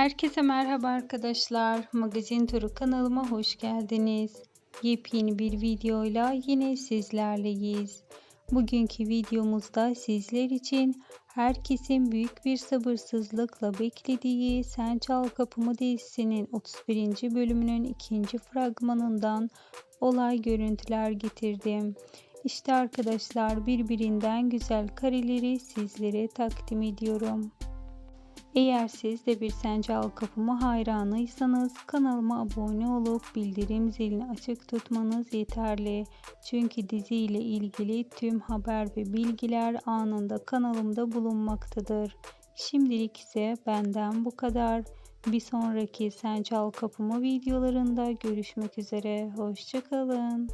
Herkese merhaba arkadaşlar. Magazin Turu kanalıma hoş geldiniz. Yepyeni bir videoyla yine sizlerleyiz. Bugünkü videomuzda sizler için herkesin büyük bir sabırsızlıkla beklediği Sen Çal Kapımı dizisinin 31. bölümünün ikinci fragmanından olay görüntüler getirdim. İşte arkadaşlar birbirinden güzel kareleri sizlere takdim ediyorum. Eğer siz de bir Sence Al Kapımı hayranıysanız kanalıma abone olup bildirim zilini açık tutmanız yeterli. Çünkü dizi ile ilgili tüm haber ve bilgiler anında kanalımda bulunmaktadır. Şimdilik ise benden bu kadar. Bir sonraki Sence Al Kapımı videolarında görüşmek üzere. Hoşçakalın.